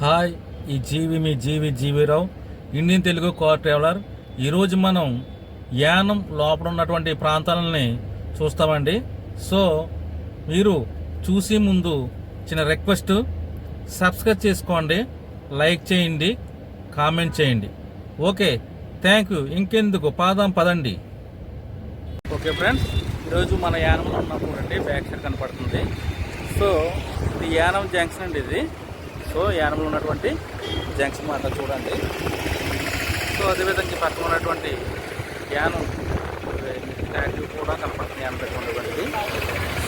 Hi ఈ జీవి మీ GV GV Rao Indian Telugu car traveller. ఈరోజు మనం యానం లోపల ఉన్నటువంటి ప్రాంతాలని చూస్తామండి. సో మీరు చూసే ముందు చిన్న రిక్వెస్ట్ సబ్స్క్రైబ్ చేసుకోండి లైక్ చేయండి కామెంట్ చేయండి. Okay thank you. ఇంకెందుకు? పాదం పదండి. ఓకే ఫ్రెండ్స్ ఈరోజు మన యానంలో ఉన్నప్పుడు అండి బ్యాక్ సైడ్ కనపడుతుంది. సో ఇది యానం జంక్షన్ అండి ఇది. సో యానంలో ఉన్నటువంటి జంక్షన్ మాట చూడండి. సో అదేవిధంగా పక్కన ఉన్నటువంటి యానం ట్యాంక్ కూడా కనపడుతుంది యానం దగ్గర ఉన్నటువంటిది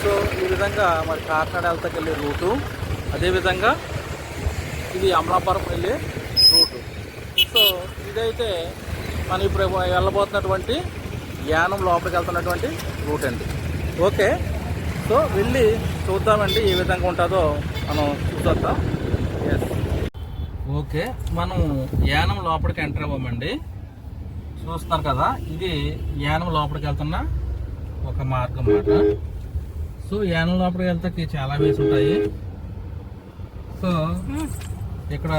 సో ఈ విధంగా మరి కాకినాడ వెళ్తాకి వెళ్ళే రూటు. అదేవిధంగా ఇది అమలాపురం వెళ్ళే రూటు. సో ఇదైతే మనం ఇప్పుడు వెళ్ళబోతున్నటువంటి యానం లోపలికి వెళ్తున్నటువంటి రూట్ అండి. ఓకే. సో వెళ్ళి చూద్దామండి ఏ విధంగా ఉంటుందో మనం చూసొద్దాం. ఓకే మనం యానం లోపలికి ఎంటర్ అవ్వమండి. చూస్తున్నారు కదా ఇది యానం లోపలికి వెళ్తున్న ఒక మార్గం అన్నమాట. సో యానం లోపలికి వెళ్తే చాలా వేసి ఉంటాయి. సో ఇక్కడ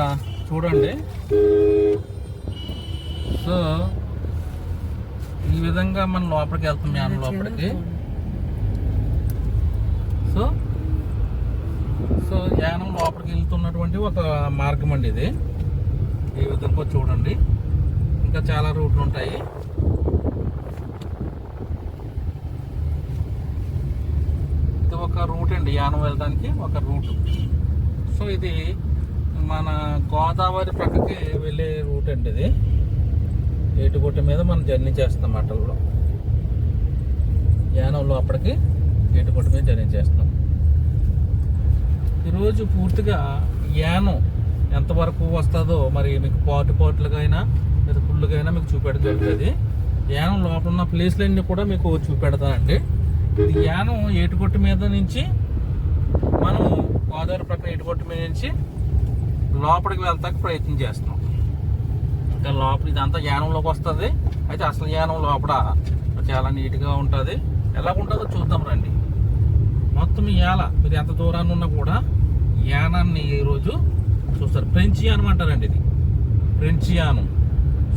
చూడండి. సో ఈ విధంగా మనం లోపలికి వెళ్తాం యానం లోపలికి. సో సో యానం లోపలికి వెళ్తున్నటువంటి ఒక మార్గం అండి ఇది. ఈ విధంగా చూడండి. ఇంకా చాలా రూట్లు ఉంటాయి. ఇది ఒక రూట్ అండి యానం వెళ్ళడానికి ఒక రూట్. సో ఇది మన గోదావరి ప్రక్కకి వెళ్ళే రూట్ అండి ఇది. ఏటుగుట్ట మీద మనం జర్నీ చేస్తాం అటల్లో. యానంలో అప్పటికి ఏటుగుట్ట మీద జర్నీ చేస్తాం ఈరోజు పూర్తిగా యానం ఎంతవరకు వస్తుందో మరి మీకు పాటు పాటులుగా అయినా లేదా ఫుల్గా అయినా మీకు చూపెట్టడం జరుగుతుంది యానం లోపల ఉన్న ప్లేస్లన్నీ కూడా మీకు చూపెడతానండి. ఇది యానం ఏటుగొట్టు మీద నుంచి మనం గోదావరి ప్రక్కన ఏటుగొట్టు మీద నుంచి లోపలికి వెళ్తాక ప్రయత్నం చేస్తున్నాం. ఇంకా లోపల ఇదంతా యానంలోకి వస్తుంది. అయితే అసలు యానం లోపల చాలా నీట్గా ఉంటుంది. ఎలా ఉంటుందో చూద్దాం రండి. మొత్తం యాల మీరు ఎంత దూరాన్ని ఉన్నా కూడా యానాన్ని ఈరోజు చూస్తారు. ఫ్రెంచ్ యానం అంటారండి ఇది. ఫ్రెంచ్ యానం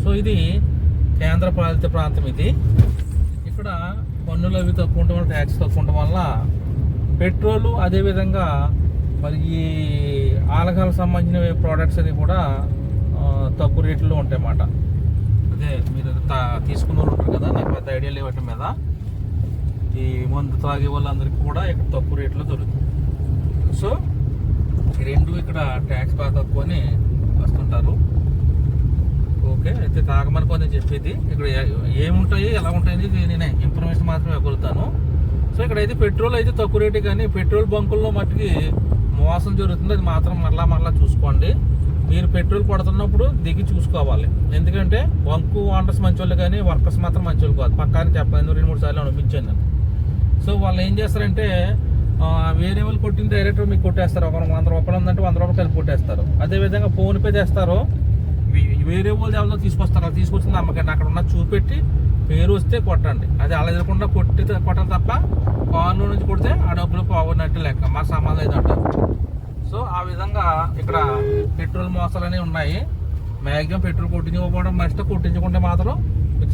సో ఇది కేంద్ర పాలిత ప్రాంతం ఇది. ఇక్కడ పన్నులు అవి తక్కువ ఉండడం వల్ల ట్యాక్స్ తక్కువ ఉండడం వల్ల పెట్రోలు అదేవిధంగా మరి ఈ ఆలకాల సంబంధించిన ప్రోడక్ట్స్ అని కూడా తక్కువ రేట్లో ఉంటాయన్నమాట. అదే మీరు తా- తీసుకున్న ఉంటారు కదా నాకు పెద్ద ఐడియా లేవటం మీద. ఈ మందు తాగే వాళ్ళందరికీ కూడా ఇక్కడ తక్కువ రేట్లో దొరుకుతుంది. సో ఈ రెండు ఇక్కడ ట్యాక్స్ బాగా తక్కువ అని వస్తుంటారు. ఓకే అయితే తాగమని కొంచెం చెప్పేది. ఇక్కడ ఏముంటాయి ఎలా ఉంటాయి అనేది నేనే ఇన్ఫర్మేషన్ మాత్రమే ఇవ్వగలుగుతాను. సో ఇక్కడ అయితే పెట్రోల్ అయితే తక్కువ రేటే కానీ పెట్రోల్ బంకుల్లో మట్టుకి మోసం జరుగుతుంది. అది మాత్రం మరలా మరలా చూసుకోండి. మీరు పెట్రోల్ కొడుతున్నప్పుడు దిగి చూసుకోవాలి. ఎందుకంటే బంకు ఓనర్స్ మంచోళ్ళు కానీ వర్కర్స్ మాత్రం మంచోళ్ళు కాదు. పక్కాని చెప్పాను రెండు మూడు సార్లు అనిపించాను నేను. సో వాళ్ళు ఏం చేస్తారంటే వేరే వాళ్ళు కొట్టిన డైరెక్ట్ మీకు కొట్టేస్తారు. ఒక వంద రూపాయలు ఉందంటే వంద రూపాయలు కలిపి కొట్టేస్తారు. అదేవిధంగా ఫోన్పే చేస్తారు. వేరే వాళ్ళు ఎవరో తీసుకొస్తారు. అది తీసుకొచ్చింది అమ్మకండి. అక్కడ ఉన్న చూపెట్టి పేరు వస్తే కొట్టండి. అది అలా ఎదురకుండా కొట్టి కొట్టడం తప్ప కార్లో నుంచి కొడితే ఆ డబ్బులు పోగొన్నట్టు లెక్క. మా సంబంధం అంటారు సో ఆ విధంగా ఇక్కడ పెట్రోల్ మోసాలు అనేవి ఉన్నాయి. మ్యాక్సిమం పెట్రోల్ కొట్టించుకోవడం మస్ట్ కొట్టించుకుంటే మాత్రం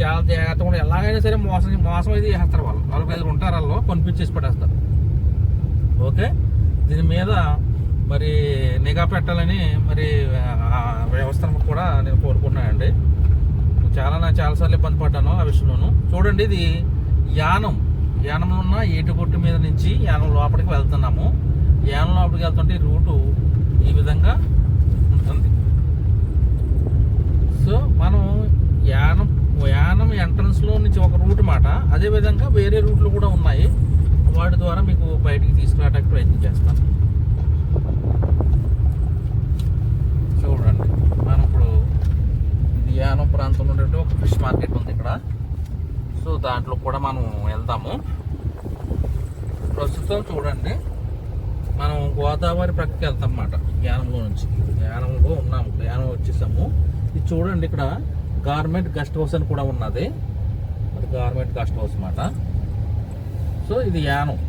చాలా జాగ్రత్తగా ఉండాలి. ఎలాగైనా సరే మోసం మోసం అయితే చేస్తారు వాళ్ళు. వాళ్ళకి ఐదు ఉంటారు వాళ్ళు. కొనిపించేసి పడేస్తారు. ఓకే? దీని మీద మరి నిఘా పెట్టాలని మరి వ్యవస్థను కూడా నేను కోరుకున్నానండి చాలా నా చాలాసార్లు ఇబ్బంది పడ్డాను ఆ విషయంలోను. చూడండి ఇది యానం. యానంలో ఉన్న ఏటుగొట్టు మీద నుంచి యానం లోపలికి వెళ్తున్నాము. యానం లోపలికి వెళ్తుంటే ఈ రూటు ఈ విధంగా ఉంటుంది. సో మనం యానం యానం ఎంట్రన్స్లో నుంచి ఒక రూట్ మాట. అదేవిధంగా వేరే రూట్లు కూడా ఉన్నాయి. వాటి ద్వారా మీకు బయటికి తీసుకురావడానికి ప్రయత్నం చేస్తాను చూడండి. మనం ఇప్పుడు ఇది యానం ప్రాంతంలో ఉండే ఒక ఫిష్ మార్కెట్ ఉంది ఇక్కడ. సో దాంట్లో కూడా మనం వెళ్దాము. ప్రస్తుతం చూడండి. మనం గోదావరి ప్రక్కకి వెళ్తాం అన్నమాట. యానంలో నుంచి. యానంలో ఉన్నాము. యానం వచ్చేసాము. ఇది చూడండి ఇక్కడ. గార్మెంట్ గెస్ట్ హౌస్ అని కూడా ఉన్నది. అది గార్మెంట్ గెస్ట్ హౌస్ అన్నమాట సో ఇది యానం.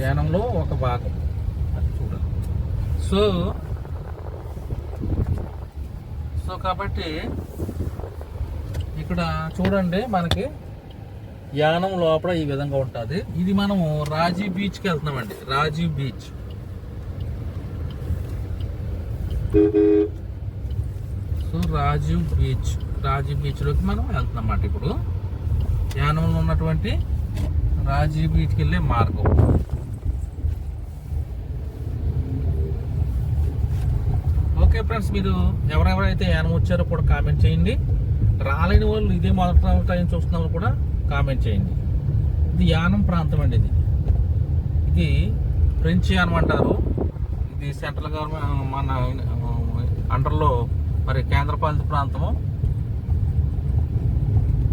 యానంలో ఒక భాగం. అది చూడండి. సో సో కాబట్టి ఇక్కడ చూడండి మనకి యానం లోపల ఈ విధంగా ఉంటుంది. ఇది మనము రాజీవ్ బీచ్కి వెళ్తున్నామండి. Rajiv beach. So Rajiv beach Rajiv బీచ్లోకి మనం వెళ్తున్నాం అన్నమాట ఇప్పుడు. యానంలో ఉన్నటువంటి రాజీవ్ బీచ్కి వెళ్ళే మార్గం. ఓకే ఫ్రెండ్స్ మీరు ఎవరెవరైతే యానం వచ్చారో కూడా కామెంట్ చేయండి. రాలేని వాళ్ళు ఇదే మొదటి టైం చూస్తున్న కూడా కామెంట్ చేయండి. ఇది యానం ప్రాంతం అండి ఇది. ఇది ఫ్రెంచ్ యానం అంటారు. ఇది సెంట్రల్ గవర్నమెంట్ మన అండర్లో మరి కేంద్రపాలిత ప్రాంతము.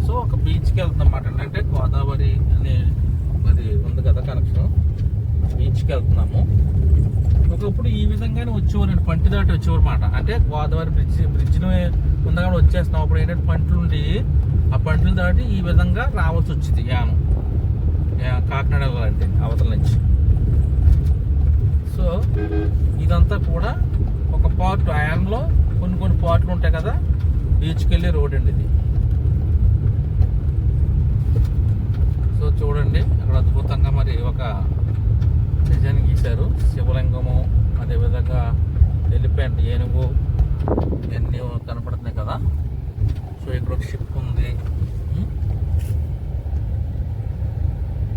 సో ఒక బీచ్కి వెళ్తాం అన్నమాట. అంటే గోదావరి అనే మరి ఉంది కదా కనెక్షన్ బీచ్కి వెళ్తున్నాము. ఒకప్పుడు ఈ విధంగానే వచ్చేవారండి పంటి దాటి వచ్చేవారు అంటే గోదావరి బ్రిడ్జ్ బ్రిడ్జ్ని ఉంది వచ్చేస్తున్నాం. అప్పుడు ఏంటంటే పంటలు ఉండి ఆ పంటలు దాటి ఈ విధంగా రావాల్సి వచ్చింది యానం. కాకినాడ వెళ్ళాలంటే అవతల నుంచి. సో ఇదంతా కూడా ఒక పార్ట్ ఆ యానంలో కొన్ని కొన్ని పార్ట్లు ఉంటాయి కదా బీచ్కి వెళ్ళే రోడ్ అండి ఇది. సో చూడండి అక్కడ అద్భుతంగా మరి ఒక డిజైన్ గీశారు. శివలింగము అదేవిధంగా ఎలిఫెంట్ ఏనుగు ఇవన్నీ కనపడుతున్నాయి కదా. సో ఇక్కడ ఒక షిప్ ఉంది.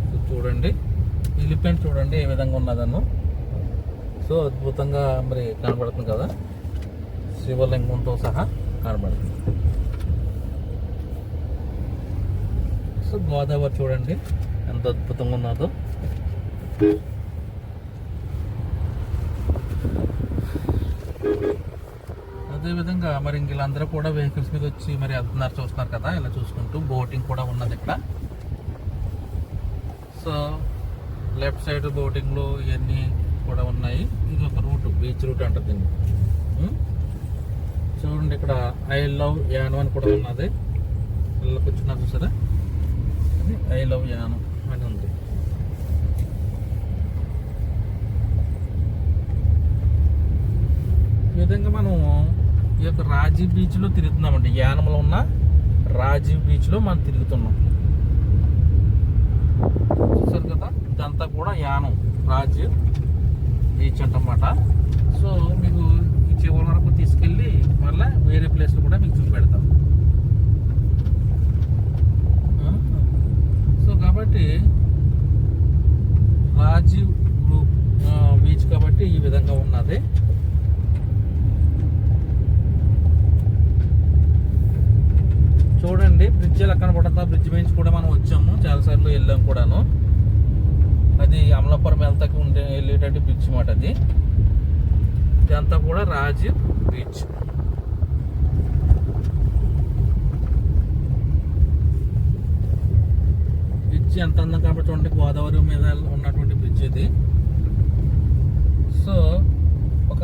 సో చూడండి ఎలిఫెంట్ చూడండి ఏ విధంగా ఉన్నదన్ను. సో అద్భుతంగా మరి కనబడుతుంది కదా. శివలింగంతో సహా కనబడుతుంది. సో గోదావరి చూడండి ఎంత అద్భుతంగా ఉన్నదో. అదేవిధంగా మరి ఇంక వీళ్ళందరూ కూడా వెహికల్స్ మీద వచ్చి మరి వెళ్తున్నారు చూస్తున్నారు కదా ఇలా చూసుకుంటూ బోటింగ్ కూడా ఉన్నది ఇక్కడ. సో లెఫ్ట్ సైడ్ బోటింగ్లు ఇవన్నీ కూడా ఉన్నాయి. ఇది ఒక రూట్ బీచ్ రూట్ అంటారు దీన్ని. చూడండి ఇక్కడ ఐ లవ్ యానం అని కూడా ఉన్నది. పిల్లలకు వచ్చినా చూసారా? ఐ లవ్ యానం అని ఉంది. ఈ విధంగా మనం ఈ యొక్క రాజీవ్ బీచ్లో తిరుగుతున్నామండి. యానంలో ఉన్న రాజీవ్ బీచ్లో మనం తిరుగుతున్నాం. చూసారు కదా? ఇదంతా కూడా యానం రాజీవ్ బీచ్ అంటమాట. సో మీకు చివరి వరకు తీసుకెళ్ళి మళ్ళీ వేరే ప్లేస్లో కూడా మీకు చూపెడతాం. సో కాబట్టి రాజీవ్ గ్రూప్ బీచ్ కాబట్టి ఈ విధంగా ఉన్నది. చూడండి బ్రిడ్జ్ ఎలా కనపడుతుంది బ్రిడ్జ్ నుంచి కూడా మనం వచ్చాము. చాలాసార్లు వెళ్ళాం కూడాను. అది అమలాపురం వెళ్తాకి ఉండే వెళ్ళేటట్టు బ్రిడ్జ్ మాట అది. ఇదంతా కూడా రాజీవ్ బీచ్. బ్రిడ్జ్ ఎంత అందం కాబట్టి చూడండి గోదావరి మీద ఉన్నటువంటి బ్రిడ్జ్ ఇది. సో ఒక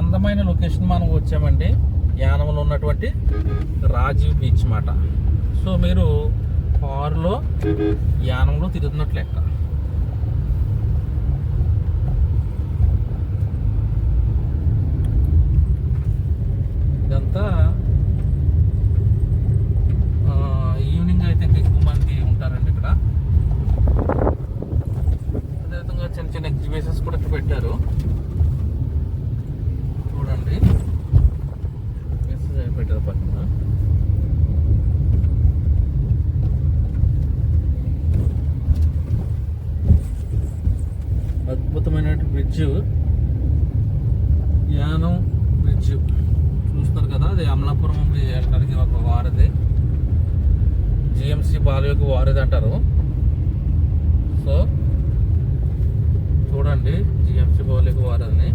అందమైన లొకేషన్ మనం వచ్చామండి. యానంలో ఉన్నటువంటి రాజీవ్ బీచ్ మాట. సో మీరు కారులో యానంలో తిరుగుతున్నట్లు లెక్క ఇదంతా ఆ, ఈవినింగ్ అయితే ఇంకా ఎక్కువ మంది ఉంటారండి ఇక్కడ అదేవిధంగా చిన్న చిన్న ఎగ్జిబిషన్స్ కూడా ఇక్కడ పెట్టారు చూడండి మెసేజ్ పెట్టారు పక్కన అద్భుతమైన బ్రిడ్జ్ యానం బ్రిడ్జ్ చూస్తున్నారు కదా అది అమలాపురం వెళ్ళడానికి ఒక వారధి జిఎంసి బాలయోగి వారధి అంటారు సో చూడండి జిఎంసి బాలయోగి వారధిని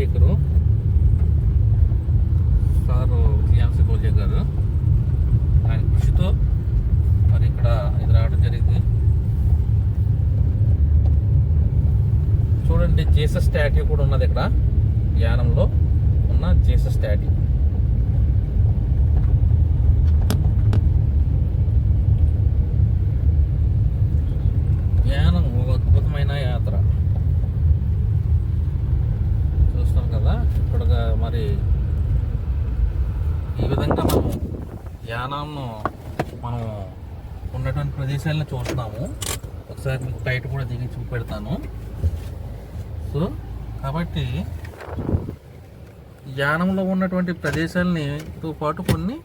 స్పీకరు సారు జిఎంసి బోలే గారు ఆయన కృషితో మరి ఇక్కడ ఇది రావడం జరిగింది చూడండి జీసస్ స్టాట్యూ కూడా ఉన్నది ఇక్కడ యానంలో ఉన్న జీసస్ స్టాట్యూ యానం ఒక అద్భుతమైన యాత్ర చూస్తాం కదా ఇక్కడ మరి యానంను మనం ఉన్నటువంటి ప్రదేశాలను చూస్తున్నాము ఒకసారి మీకు బయట కూడా దిగి చూపెడతాను. సో కాబట్టి యానంలో ఉన్నటువంటి ప్రదేశాలనితో పాటు కొన్ని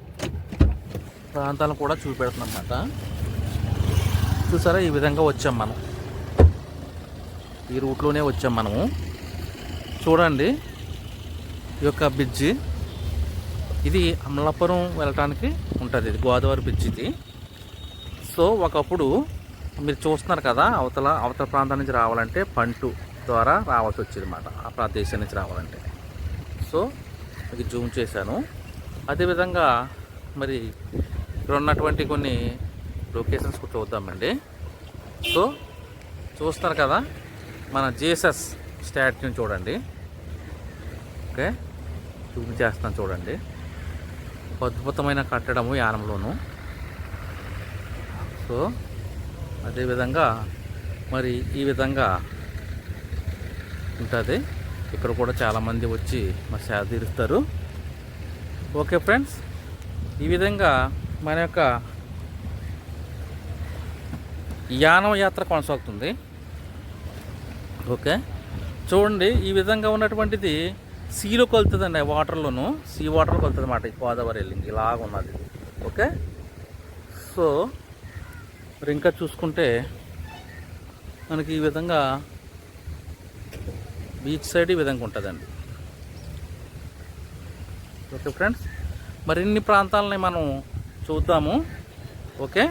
ప్రాంతాలను కూడా చూపెడుతున్నాం అన్నమాట చూసారా? ఈ విధంగా వచ్చాం మనం. ఈ రూట్లోనే వచ్చాం మనము. చూడండి. ఈ యొక్క బ్రిడ్జి. ఇది అమలాపురం వెళ్ళటానికి ఉంటుంది. ఇది గోదావరి బ్రిడ్జ్ ఇది. సో ఒకప్పుడు మీరు చూస్తున్నారు కదా అవతల అవతల ప్రాంతం నుంచి రావాలంటే పంటు ద్వారా రావాల్సి వచ్చేది అనమాట ఆ ప్రదేశం నుంచి రావాలంటే. సో మీకు జూమ్ చేశాను. అదేవిధంగా మరి ఇక్కడ ఉన్నటువంటి కొన్ని లొకేషన్స్ కూడా చూద్దామండి. సో చూస్తున్నారు కదా మన జీసస్ స్టాట్యూని చూడండి. ఓకే జూమ్ చేస్తాను చూడండి. అద్భుతమైన కట్టడము యానంలోను సో అదేవిధంగా మరి ఈ విధంగా ఉంటుంది. ఇక్కడ కూడా చాలామంది వచ్చి మరి సేద తీరుస్తారు. ఓకే ఫ్రెండ్స్ ఈ విధంగా మన యొక్క యానం యాత్ర కొనసాగుతుంది. ఓకే చూడండి ఈ విధంగా ఉన్నటువంటిది సీలో కొలుతుందండి వాటర్లోను. సీ వాటర్ కొలుతుంది అన్నమాట ఈ గోదావరి వెళ్ళింది ఇలాగ ఉన్నది ఓకే? సో మరి ఇంకా చూసుకుంటే మనకి ఈ విధంగా బీచ్ సైడ్ ఈ విధంగా ఉంటుందండి. Okay friends? మరిన్ని ప్రాంతాలని మనం చూద్దాము. ఓకే?